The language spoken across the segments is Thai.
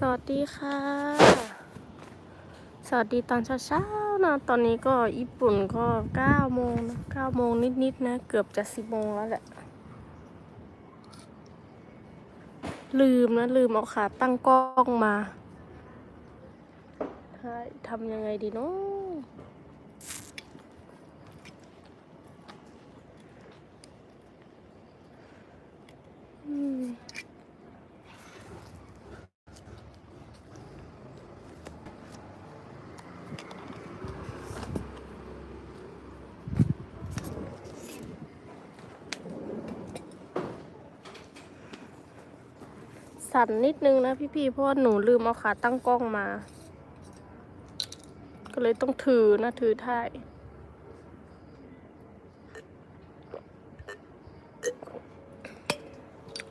สวัสดีค่ะ สวัสดีตอนเช้าๆนะตอนนี้ก็ญี่ปุ่นก็เก้าโมงนะเก้าโมงนิดๆนะ เกือบจะสิบโมงแล้วแหละ ลืมนะ ลืมเอาขาตั้งกล้องมาทำยังไงดีเนาะ สั่นนิดนึงนะพี่ๆ เพราะว่าหนูลืมเอาขาตั้งกล้องมา ก็เลยต้องถือนะถือถ่าย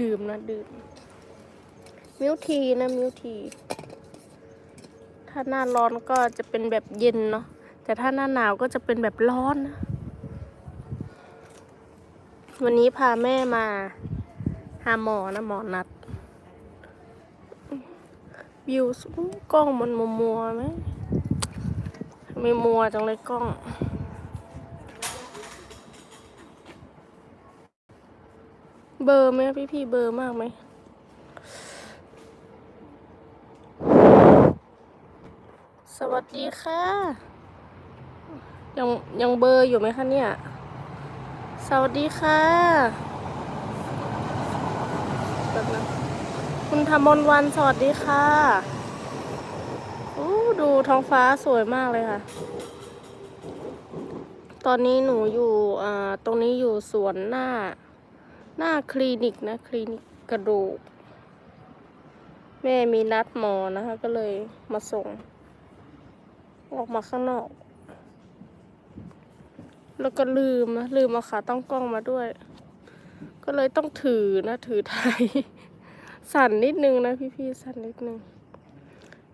ดื่มนะดื่ม มิวทีนะมิวที ถ้าหน้าร้อนก็จะเป็นแบบเย็นเนาะแต่ถ้าหน้าหนาวก็จะเป็นแบบร้อนนะวันนี้พาแม่มาหาหมอนะหมอนัด วิวสูงกล้องมันมัวมัวไหมไม่มัวจังเลยกล้องเบอร์ไหมพี่พี่เบอร์มากไหมสวัสดีค่ะ ยังยังเบอร์อยู่ไหมคะเนี่ย สวัสดีค่ะแบบนั้น คุณธรรมนวันสวัสดีค่ะโอ้ดูท้องฟ้าสวยมากเลยค่ะ ตอนนี้หนูอยู่อ่าตรงนี้อยู่สวนหน้า หน้าคลินิกนะ คลินิกกระดูก แม่มีนัดหมอนะคะ ก็เลยมาส่ง ออกมาข้างนอก แล้วก็ลืมนะลืมเอาขาตั้งกล้องมาด้วย ก็เลยต้องถือนะ ถือถ่าย สั่นนิดนึงนะพี่ๆสั่นนิดนึง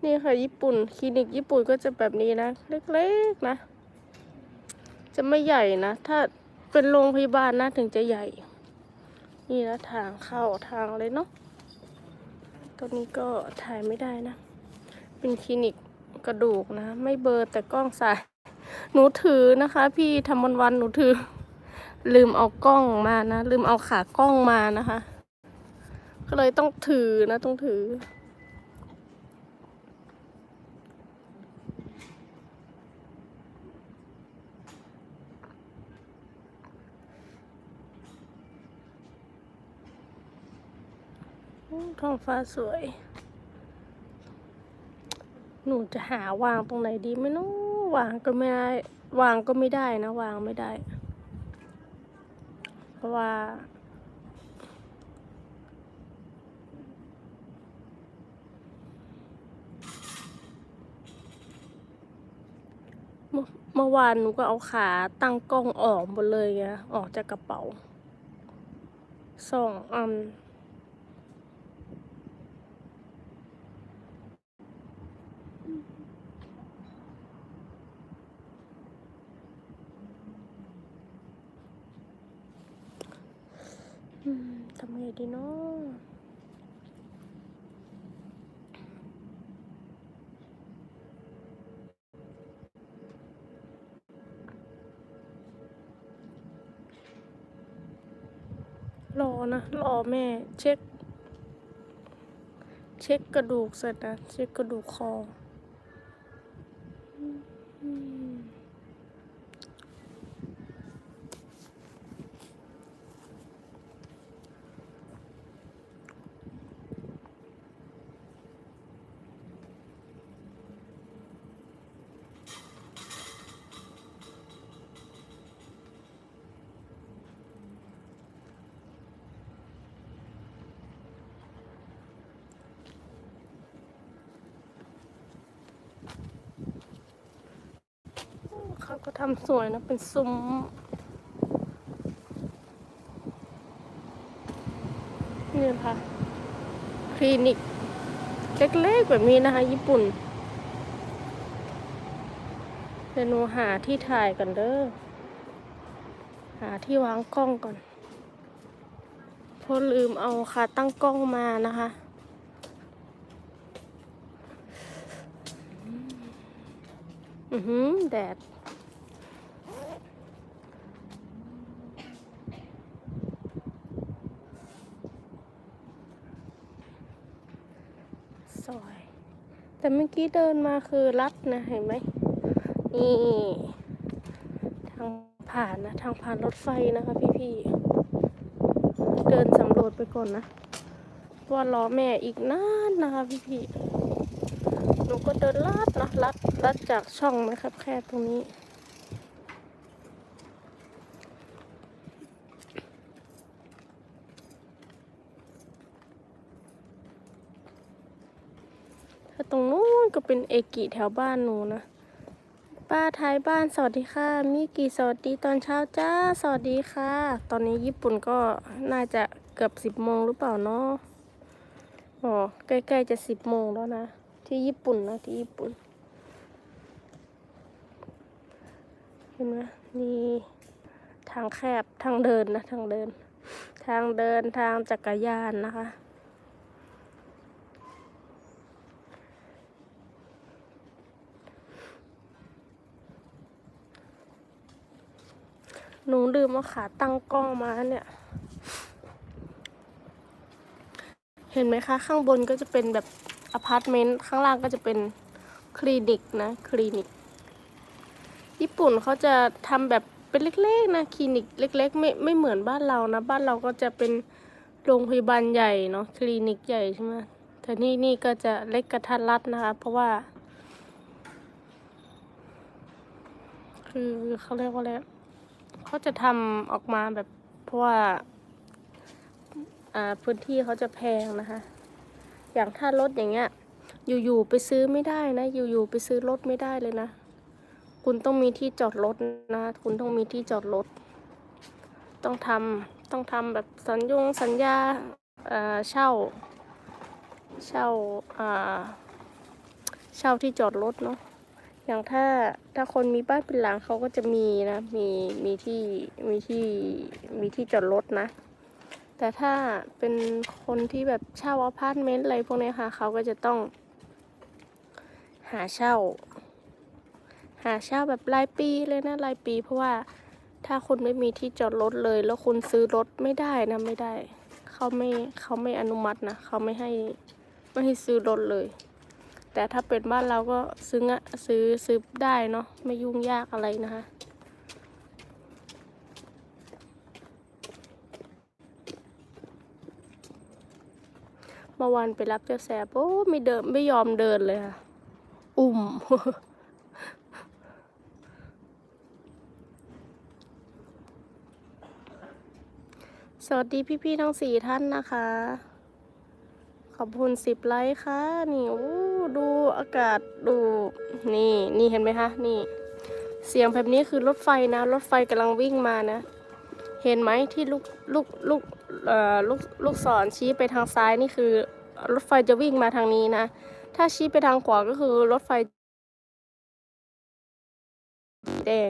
นี่ค่ะญี่ปุ่นคลินิกญี่ปุ่นก็จะแบบนี้นะ เล็กๆนะ จะไม่ใหญ่นะ ถ้าเป็นโรงพยาบาลนะถึงจะใหญ่ นี่นะทางเข้าทางเลยเนาะตรงนี้ก็ถ่ายไม่ได้นะ เป็นคลินิกกระดูกนะ ไม่เบอร์แต่กล้องสาย หนูถือนะคะ พี่ทำวันวันหนูถือ ลืมเอากล้องมานะ ลืมเอาขากล้องมานะคะ ก็เลยต้องถือนะต้องถือโอ้ท้องฟ้าสวย หนูจะหาวางตรงไหนดีไม่รู้วางก็ไม่ได้วางก็ไม่ได้นะ วางไม่ได้ เพราะว่า เมื่อวานหนูก็เอาขาตั้งกล้องออกหมดเลยไงออกจากกระเป๋าสองอันทำไงดีเนาะ รอนะ รอแม่ เช็ค เช็คกระดูกเสร็จนะ เช็คกระดูกคอ ก็ทำสวยนะ เป็นซุ้มนี่นะคะคลินิกเล็กๆแบบนี้นะคะ ญี่ปุ่นเดี๋ยวหนูหาที่ถ่ายก่อนเด้อ หาที่วางกล้องก่อนพอลืมเอาค่ะตั้งกล้องมานะคะอือหือแดด แต่เมื่อกี้เดินมาคือลัดนะเห็นไหมนี่ทางผ่านนะทางผ่านรถไฟนะคะพี่ๆเดินสำรวจไปก่อนนะว่าล้อแม่อีกนานนะคะพี่ๆหนูก็เดินลัดนะลัดลัดจากช่องนะครับแค่ตรงนี้ ถ้าตรงนู้นก็เป็นเอกิแถวบ้านหนูนะ ป้าท้ายบ้านสวัสดีค่ะ มิกิสวัสดีตอนเช้าจ้า สวัสดีค่ะ ตอนนี้ญี่ปุ่นก็น่าจะเกือบสิบโมงหรือเปล่าเนาะ อ๋อ ใกล้ๆจะสิบโมงแล้วนะ ที่ญี่ปุ่นนะที่ญี่ปุ่น เห็นไหมนี่ทางแคบทางเดินนะทางเดิน ทางเดินทางจักรยานนะคะ หนูลืมเอาขาตั้งกล้องมาเนี่ย เห็นไหมคะ ข้างบนก็จะเป็นแบบอพาร์ตเมนต์ ข้างล่างก็จะเป็นคลินิกนะ คลินิก ญี่ปุ่นเขาจะทำแบบเป็นเล็กๆนะ คลินิกเล็ก ๆ ไม่ไม่เหมือนบ้านเรานะ บ้านเราก็จะเป็นโรงพยาบาลใหญ่เนาะ คลินิกใหญ่ใช่ไหมแต่นี่นี่ก็จะเล็กกระทัดรัดนะคะ เพราะว่า คือเขาเรียกว่าอะไร เขาจะทำออกมาแบบเพราะว่าพื้นที่เขาจะแพงนะคะ อย่างถ้ารถอย่างเงี้ย อยู่ๆไปซื้อไม่ได้นะ อยู่ๆไปซื้อรถไม่ได้เลยนะ คุณต้องมีที่จอดรถนะ คุณต้องมีที่จอดรถ ต้องทำต้องทำแบบสัญญงสัญญาเช่า เช่าเช่าที่จอดรถเนาะ อย่างถ้าถ้าคนมีบ้านเป็นหลังเขาก็จะมีนะ มีมีที่มีที่มีที่จอดรถนะ แต่ถ้าเป็นคนที่แบบเช่าอพาร์ตเมนต์อะไรพวกนี้ค่ะเขาก็จะต้อง หาเช่า หาเช่าแบบรายปีเลยนะรายปี เพราะว่าถ้าคุณไม่มีที่จอดรถเลย แล้วคุณซื้อรถไม่ได้นะไม่ได้ เขาไม่เขาไม่อนุมัตินะเขาไม่ให้ไม่ให้ซื้อรถเลย แต่ถ้าเป็นบ้านเราก็ซื้องะซื้อซื้อได้เนาะไม่ยุ่งยากอะไรนะคะเมื่อวานไปรับเจ้าแสบโอ้ไม่เดินไม่ยอมเดินเลยค่ะ อุ่มสวัสดีพี่ๆทั้งสี่ท่านนะคะ ขอบคุณสิบไลค์ค่ะนี่โอ้ ดูอากาศดูนี่นี่เห็นไหมคะนี่ เสียงแบบนี้คือรถไฟนะ รถไฟกำลังวิ่งมานะ เห็นไหมที่ลูกลูกลูกเอ่อลูกลูกศรชี้ไปทางซ้ายนี่คือ รถไฟจะวิ่งมาทางนี้นะ ถ้าชี้ไปทางขวาก็คือรถไฟแดง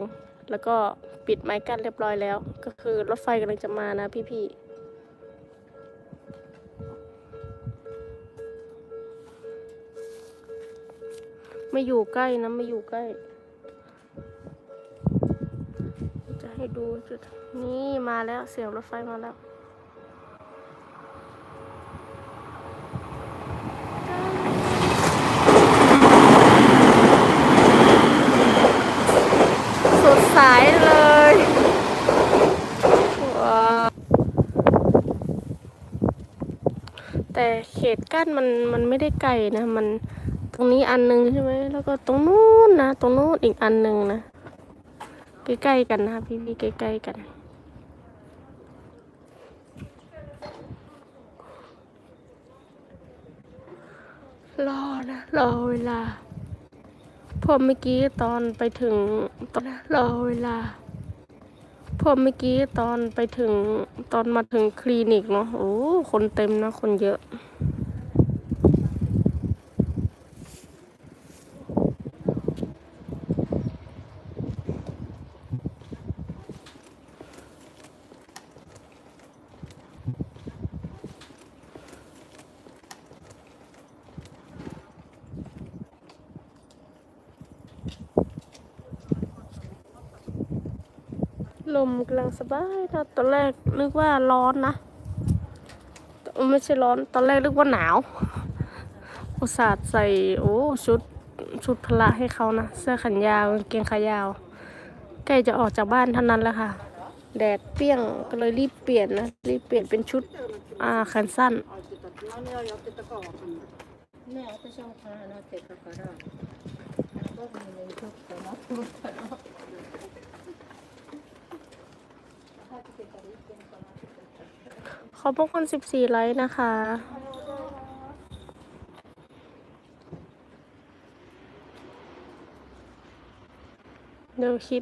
แล้วก็ปิดไม้กั้นเรียบร้อยแล้ว ก็คือรถไฟกำลังจะมานะพี่ๆ ไม่อยู่ใกล้นะไม่อยู่ใกล้ จะให้ดูจุดนี่มาแล้วเสียงรถไฟมาแล้วสดใสเลยว้าแต่เขตกั้นมันมันไม่ได้ไกลนะมัน รงนี้อันหนึงใช่ไหมแล้วก็ตรงนู้นนะ ตรงนู้นอีกอันหนึ่งนะ ใกล้ๆกันนะพี่พี่ๆใกล้ๆกันรอนะรอเวลาพอเมื่อกี้ตอนไปถึงตอนรอเวลาพอเมื่อกี้ตอนไปถึงตอนมาถึงคลินิกเนาะโอ้คนเต็มนะคนเยอะ มกำลังสบายนะตอนแรกนึกว่าร้อนนะไม่ใช่ร้อน ตอนแรกนึกว่าหนาว อุตส่าห์ใส่โอ้ชุดชุดพละให้เขานะ เสื้อแขนยาวกางเกงขายาวใกล้จะออกจากบ้านเท่านั้นแล้วค่ะ แดดเปรี้ยงก็เลยรีบเปลี่ยนนะ รีบเปลี่ยนเป็นชุดอ่าแขนสั้น ขอบพระคุณ14 ไลค์นะคะ เดี๋ยวคิด